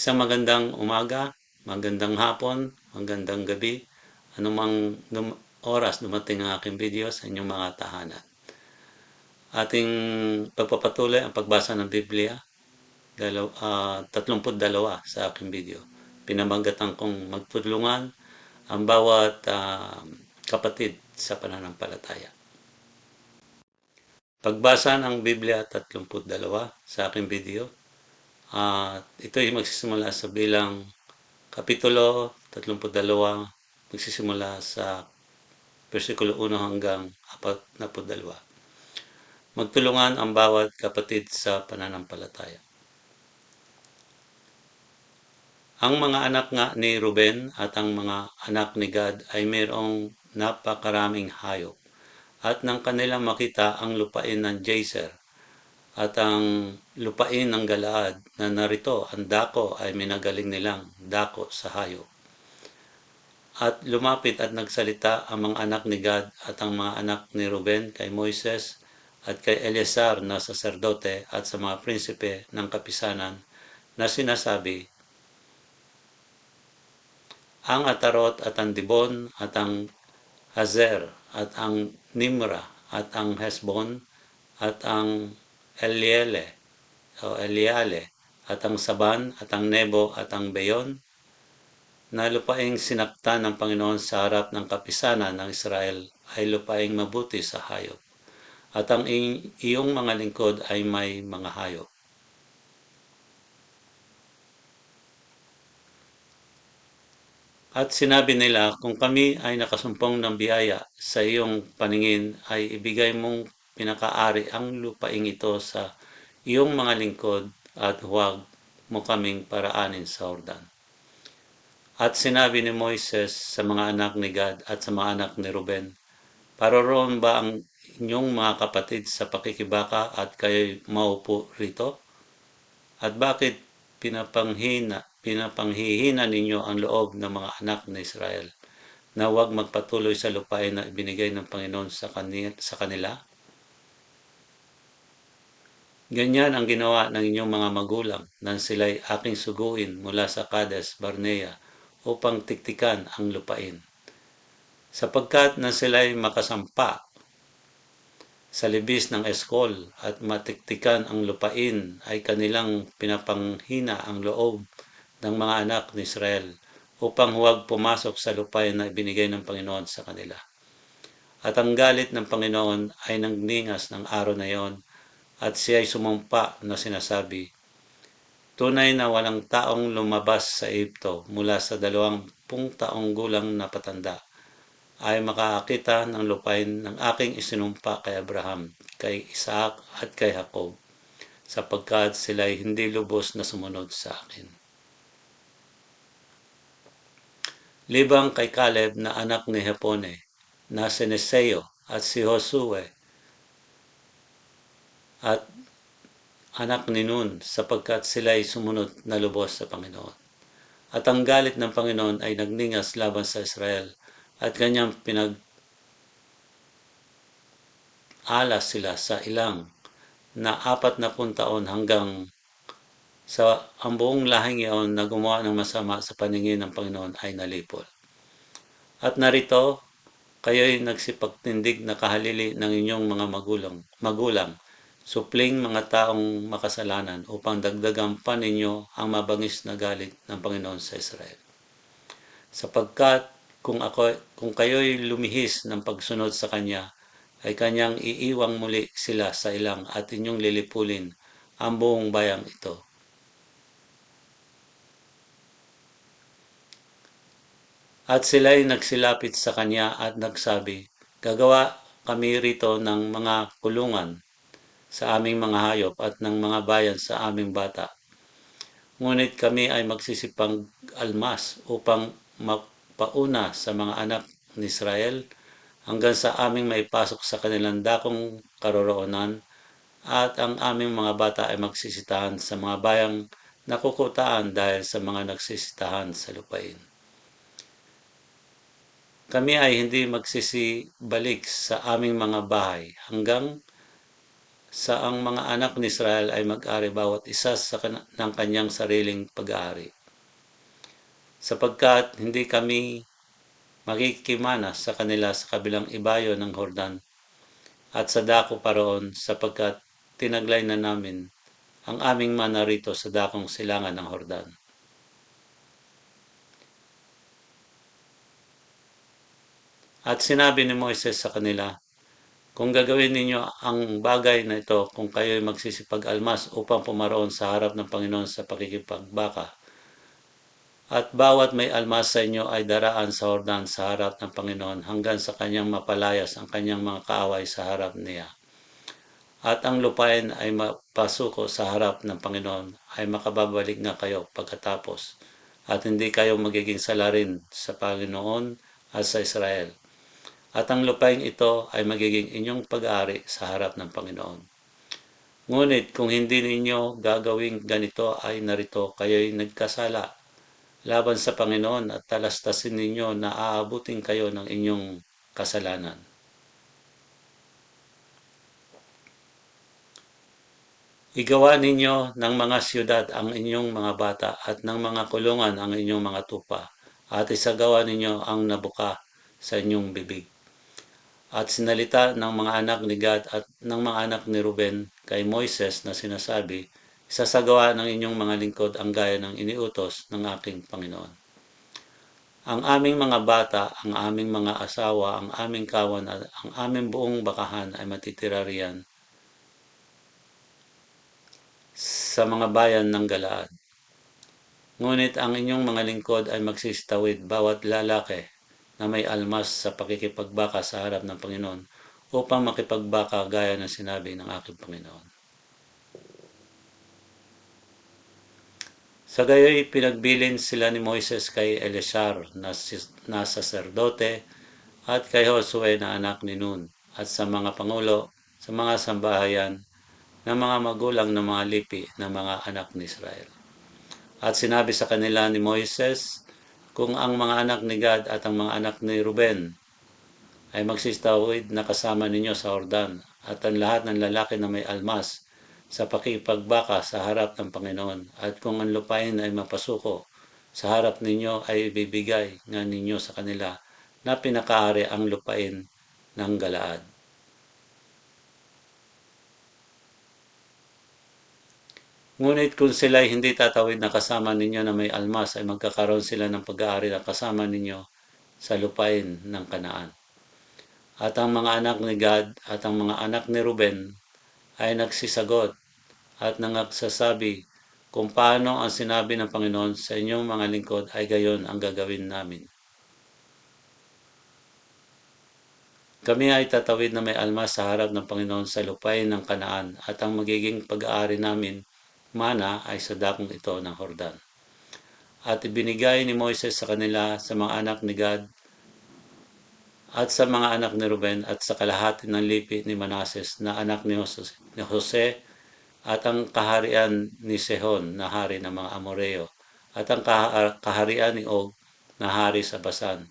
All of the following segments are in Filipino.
Isang magandang umaga, magandang hapon, magandang gabi, anumang dum- oras dumating ang aking video sa inyong mga tahanan. Ating pagpapatuloy ang pagbasa ng Biblia, dalaw, ah, 32 sa aking video. Pinamaggatan kong magtulungan ang bawat ah, kapatid sa pananampalataya. Pagbasa ng Biblia 32 sa aking video, at ito ay magsisimula sa bilang Kapitulo 32, magsisimula sa versikulo 1 hanggang 42. Magtulungan ang bawat kapatid sa pananampalataya. Ang mga anak nga ni Ruben at ang mga anak ni Gad ay mayroong napakaraming hayop. At nang kanilang makita ang lupain ng Jazer at ang lupain ng Galaad na narito ang dako ay minagaling nilang dako sa hayop. At lumapit at nagsalita ang mga anak ni Gad at ang mga anak ni Ruben kay Moises at kay Eleazar na saserdote at sa mga prinsipe ng kapisanan na sinasabi, ang Atarot at ang Dibon at ang Hazer at ang Nimra at ang Hesbon at ang Eliele o Eliale at ang Saban at ang Nebo at ang Beyon na lupaing sinakta ng Panginoon sa harap ng kapisanan ng Israel ay lupaing mabuti sa hayop. At ang iyong mga lingkod ay may mga hayop. At sinabi nila, kung kami ay nakasumpong ng biyaya sa iyong paningin ay ibigay mong pinakaari ang lupaing ito sa iyong mga lingkod at huwag mo kaming paraanin sa Jordan. At sinabi ni Moises sa mga anak ni Gad at sa mga anak ni Ruben, Paroroon ba ang inyong mga kapatid sa pakikibaka at kayo'y maupo rito? At bakit pinapanghina, pinapanghihina ninyo ang loob ng mga anak ni Israel na huwag magpatuloy sa lupain na ibinigay ng Panginoon sa kanila? Sa kanila? Ganyan ang ginawa ng inyong mga magulang nang sila'y aking suguin mula sa Kades, Barnea upang tiktikan ang lupain. Sapagkat na sila'y makasampa sa libis ng eskol at matiktikan ang lupain ay kanilang pinapanghina ang loob ng mga anak ni Israel upang huwag pumasok sa lupain na ibinigay ng Panginoon sa kanila. At ang galit ng Panginoon ay nagningas ng araw na iyon at siya ay sumumpa na sinasabi, Tunay na walang taong lumabas sa Egypto mula sa dalawampung taong gulang na patanda ay makakita ng lupain ng aking isinumpa kay Abraham, kay Isaac at kay Jacob, sapagkat sila ay hindi lubos na sumunod sa akin. Libang kay Caleb na anak ni Hepone, na si Neseo at si Josue, at anak ni Nun sapagkat sila ay sumunod na lubos sa Panginoon. At ang galit ng Panginoon ay nagningas laban sa Israel at kanyang pinag alas sila sa ilang na apat na taon hanggang sa ang buong lahing iyon na gumawa ng masama sa paningin ng Panginoon ay nalipol. At narito, kayo'y nagsipagtindig na kahalili ng inyong mga magulang, magulang supling mga taong makasalanan upang dagdagan pa ninyo ang mabangis na galit ng Panginoon sa Israel. Sapagkat kung, ako, kung kayo'y lumihis ng pagsunod sa Kanya, ay Kanyang iiwang muli sila sa ilang at inyong lilipulin ang buong bayang ito. At sila'y nagsilapit sa Kanya at nagsabi, Gagawa kami rito ng mga kulungan sa aming mga hayop at ng mga bayan sa aming bata. Ngunit kami ay magsisipang almas upang magpauna sa mga anak ni Israel hanggang sa aming maipasok sa kanilang dakong karoroonan at ang aming mga bata ay magsisitahan sa mga bayang nakukutaan dahil sa mga nagsisitahan sa lupain. Kami ay hindi magsisibalik sa aming mga bahay hanggang sa ang mga anak ni Israel ay mag-ari bawat isa sa kan- ng kanyang sariling pag-aari. Sapagkat hindi kami makikimana sa kanila sa kabilang ibayo ng Hordan at sa dako paroon sapagkat tinaglay na namin ang aming mana rito sa dakong silangan ng Hordan. At sinabi ni Moises sa kanila, kung gagawin ninyo ang bagay na ito kung kayo'y magsisipag-almas upang pumaroon sa harap ng Panginoon sa pakikipagbaka, at bawat may almas sa inyo ay daraan sa Hordan sa harap ng Panginoon hanggang sa kanyang mapalayas ang kanyang mga kaaway sa harap niya. At ang lupain ay mapasuko sa harap ng Panginoon ay makababalik nga kayo pagkatapos at hindi kayo magiging salarin sa Panginoon at sa Israel. At ang lupain ito ay magiging inyong pag-aari sa harap ng Panginoon. Ngunit kung hindi ninyo gagawing ganito ay narito kayo'y nagkasala laban sa Panginoon at talastasin ninyo na aabutin kayo ng inyong kasalanan. Igawa ninyo ng mga siyudad ang inyong mga bata at ng mga kulungan ang inyong mga tupa at isagawa ninyo ang nabuka sa inyong bibig. At sinalita ng mga anak ni Gad at ng mga anak ni Ruben kay Moises na sinasabi, Isasagawa ng inyong mga lingkod ang gaya ng iniutos ng aking Panginoon. Ang aming mga bata, ang aming mga asawa, ang aming kawan at ang aming buong bakahan ay matitira riyan sa mga bayan ng Galaad. Ngunit ang inyong mga lingkod ay magsistawid bawat lalaki na may almas sa pakikipagbaka sa harap ng Panginoon upang makipagbaka gaya ng sinabi ng aking Panginoon. Sa gayoy pinagbilin sila ni Moises kay Eleazar na, na saserdote at kay Josue na anak ni Nun at sa mga pangulo sa mga sambahayan ng mga magulang ng mga lipi ng mga anak ni Israel. At sinabi sa kanila ni Moises, kung ang mga anak ni Gad at ang mga anak ni Ruben ay magsistawid na kasama ninyo sa Hordan at ang lahat ng lalaki na may almas sa pakipagbaka sa harap ng Panginoon at kung ang lupain ay mapasuko sa harap ninyo ay ibibigay nga ninyo sa kanila na pinakaari ang lupain ng Galaad. Ngunit kung sila ay hindi tatawid na kasama ninyo na may almas ay magkakaroon sila ng pag-aari na kasama ninyo sa lupain ng kanaan. At ang mga anak ni Gad at ang mga anak ni Ruben ay nagsisagot at nangagsasabi kung paano ang sinabi ng Panginoon sa inyong mga lingkod ay gayon ang gagawin namin. Kami ay tatawid na may almas sa harap ng Panginoon sa lupain ng kanaan at ang magiging pag-aari namin mana ay sa dakong ito ng Hordan. At ibinigay ni Moises sa kanila sa mga anak ni Gad at sa mga anak ni Ruben at sa kalahati ng lipi ni Manases na anak ni Jose, at ang kaharian ni Sehon na hari ng mga Amoreo at ang kaharian ni Og na hari sa Basan.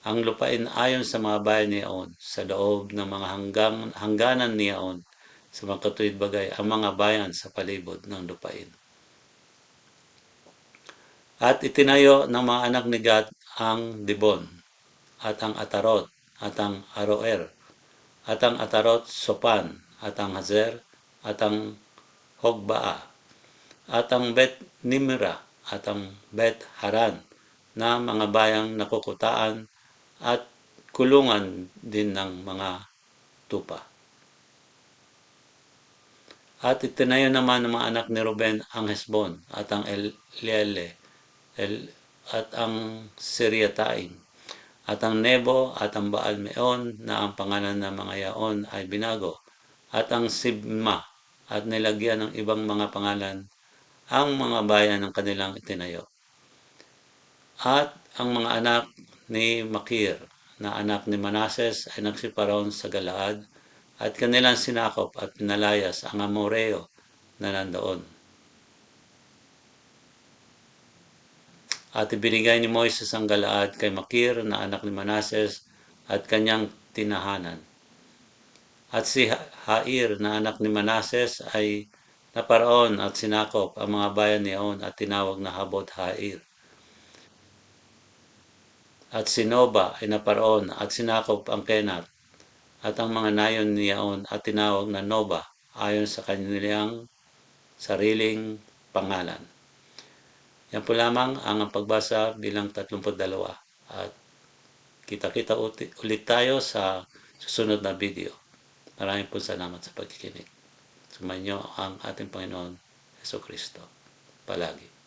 Ang lupain ayon sa mga bayan ni Aon sa loob ng mga hanggang, hangganan ni Aon sa mga katuwid bagay ang mga bayan sa palibot ng lupain. At itinayo ng mga anak ni Gad ang Dibon, at ang Atarot, at ang Aroer, at ang Atarot Sopan, at ang Hazer, at ang Hogbaa, at ang Bet Nimra, at ang Bet Haran, na mga bayang nakukutaan at kulungan din ng mga tupa. At itinayo naman ng mga anak ni Ruben ang Hesbon at ang Eliele El, at ang Siriataim at ang Nebo at ang Baal Meon na ang pangalan ng mga yaon ay binago at ang Sibma at nilagyan ng ibang mga pangalan ang mga bayan ng kanilang itinayo. At ang mga anak ni Makir na anak ni Manases ay nagsiparoon sa Galaad at kanilang sinakop at pinalayas ang Amoreo na nandoon. At ibinigay ni Moises ang Galaad kay Makir na anak ni Manases at kanyang tinahanan. At si Hair na anak ni Manases ay naparoon at sinakop ang mga bayan ni On at tinawag na Habot Hair. At si Noba ay naparoon at sinakop ang Kenat at ang mga nayon ni Yaon at tinawag na Noba ayon sa kanilang sariling pangalan. Yan po lamang ang pagbasa bilang 32 at kita-kita ulit tayo sa susunod na video. Maraming po salamat sa pagkikinig. Sumainyo ang ating Panginoon Yeso Kristo. Palagi.